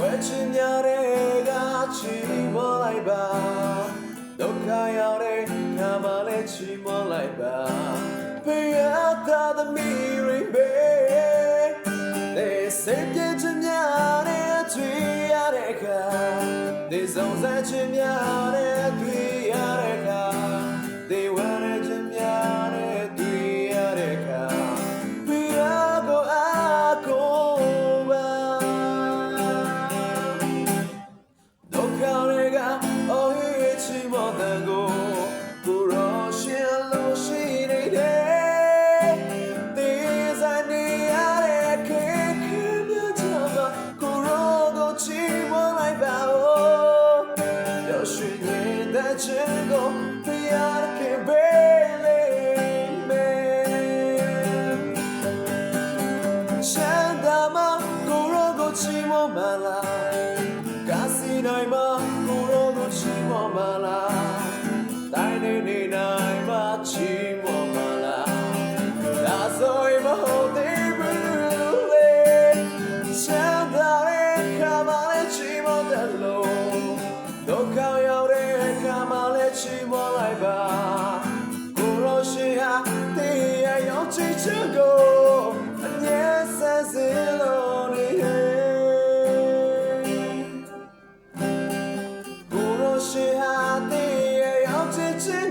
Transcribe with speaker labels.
Speaker 1: ဝဲချင်များတဲ့ကချီမွန်လိုက်ပါဒုက္ခရောက်တဲ့ခါမှလည်းချီမွန်လိုက်ပါဖေရတာသမီးရိဘေးဒေစင်ပြင်းချင်များတဲ့အချွေရတဲ့ခါဒေဆောင်စားချင်များတဲ့အတွေ့ 苦若心若心累累，你在哪里？可看见吗？苦若多寂寞来把握，六十年代之后，你又去背了没？看见吗？苦若多寂寞嘛啦，可惜那已满苦若多寂寞嘛啦。 လုံးဒုက္ခရောက်တဲ့အခါမှလည်းချီးမွမ်းလိုက်ပါကိုရောရှိဟာတေးရရောက်ချီချင်ကိုအငြင်းဆန်းစေလို့နေကိုရောရှိဟာတေးရရောက်ချီချင်